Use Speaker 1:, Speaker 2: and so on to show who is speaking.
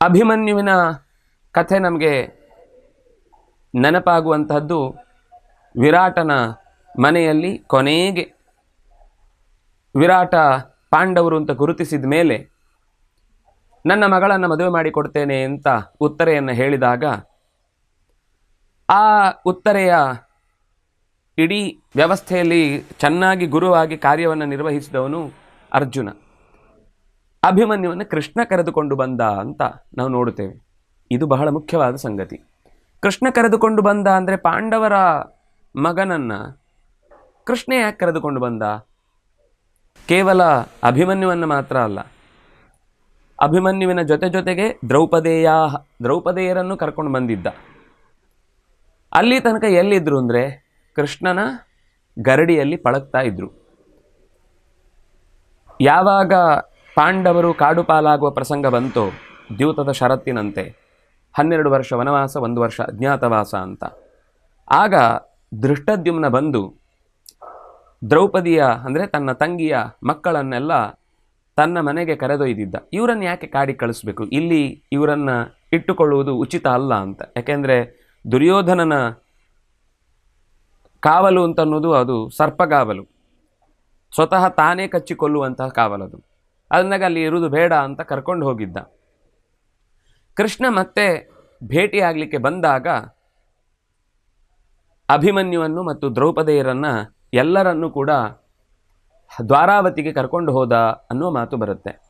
Speaker 1: ಅಭಿಮನ್ಯುವಿನ ಕಥೆ ನಮಗೆ ನೆನಪಾಗುವಂತಹದ್ದು ವಿರಾಟನ ಮನೆಯಲ್ಲಿ ಕೊನೆಗೆ ವಿರಾಟ ಪಾಂಡವರು ಅಂತ ಗುರುತಿಸಿದ ಮೇಲೆ ನನ್ನ ಮಗಳನ್ನು ಮದುವೆ ಮಾಡಿಕೊಡ್ತೇನೆ ಅಂತ ಉತ್ತರೆಯನ್ನು ಹೇಳಿದಾಗ ಆ ಉತ್ತರೆಯ ಇಡೀ ವ್ಯವಸ್ಥೆಯಲ್ಲಿ ಚೆನ್ನಾಗಿ ಗುರುವಾಗಿ ಕಾರ್ಯವನ್ನು ನಿರ್ವಹಿಸಿದವನು ಅರ್ಜುನ. ಅಭಿಮನ್ಯುವನ್ನು ಕೃಷ್ಣ ಕರೆದುಕೊಂಡು ಬಂದ ಅಂತ ನಾವು ನೋಡುತ್ತೇವೆ. ಇದು ಬಹಳ ಮುಖ್ಯವಾದ ಸಂಗತಿ. ಕೃಷ್ಣ ಕರೆದುಕೊಂಡು ಬಂದ ಅಂದರೆ ಪಾಂಡವರ ಮಗನನ್ನು ಕೃಷ್ಣ ಯಾಕೆ ಕರೆದುಕೊಂಡು ಬಂದ? ಕೇವಲ ಅಭಿಮನ್ಯುವನ್ನು ಮಾತ್ರ ಅಲ್ಲ. ಅಭಿಮನ್ಯುವಿನ ಜೊತೆ ಜೊತೆಗೆ ದ್ರೌಪದೇಯ, ದ್ರೌಪದೇಯರನ್ನು ಕರ್ಕೊಂಡು ಬಂದಿದ್ದ. ಅಲ್ಲಿ ತನಕ ಎಲ್ಲಿದ್ರು ಅಂದರೆ ಕೃಷ್ಣನ ಗರಡಿಯಲ್ಲಿ ಪಳಗ್ತಾ ಇದ್ದರು ಯಾವಾಗ ಪಾಂಡವರು ಕಾಡುಪಾಲಾಗುವ ಪ್ರಸಂಗ ಬಂತು. ದ್ಯೂತದ ಷರತ್ತಿನಂತೆ. ಹನ್ನೆರಡು ವರ್ಷ ವನವಾಸ, ಒಂದು ವರ್ಷ ಅಜ್ಞಾತವಾಸ ಅಂತ. ಆಗ ದೃಷ್ಟದ್ಯುಮ್ನ ಬಂದು ದ್ರೌಪದಿಯ, ಅಂದರೆ ತನ್ನ ತಂಗಿಯ ಮಕ್ಕಳನ್ನೆಲ್ಲ ತನ್ನ ಮನೆಗೆ ಕರೆದೊಯ್ದಿದ್ದ. ಇವರನ್ನು ಯಾಕೆ ಕಾಡಿ ಕಳಿಸ್ಬೇಕು? ಇಲ್ಲಿ ಇವರನ್ನು ಇಟ್ಟುಕೊಳ್ಳುವುದು ಉಚಿತ ಅಲ್ಲ ಅಂತ. ಯಾಕೆಂದರೆ ದುರ್ಯೋಧನನ ಕಾವಲು ಅಂತನ್ನೋದು ಅದು ಸರ್ಪಗಾವಲು. ಸ್ವತಃ ತಾನೇ ಕಚ್ಚಿಕೊಳ್ಳುವಂತಹ ಕಾವಲದು. ಅದನ್ನಾಗ ಅಲ್ಲಿ ಇರುವುದು ಬೇಡ ಅಂತ ಕರ್ಕೊಂಡು ಹೋಗಿದ್ದ. ಕೃಷ್ಣ ಮತ್ತೆ ಭೇಟಿಯಾಗಲಿಕ್ಕೆ ಬಂದಾಗ ಅಭಿಮನ್ಯುವನ್ನು ಮತ್ತು ದ್ರೌಪದಿಯರನ್ನು ಎಲ್ಲರನ್ನೂ ಕೂಡ ದ್ವಾರಾವತಿಗೆ ಕರ್ಕೊಂಡು ಹೋದ ಅನ್ನುವ ಮಾತು ಬರುತ್ತೆ.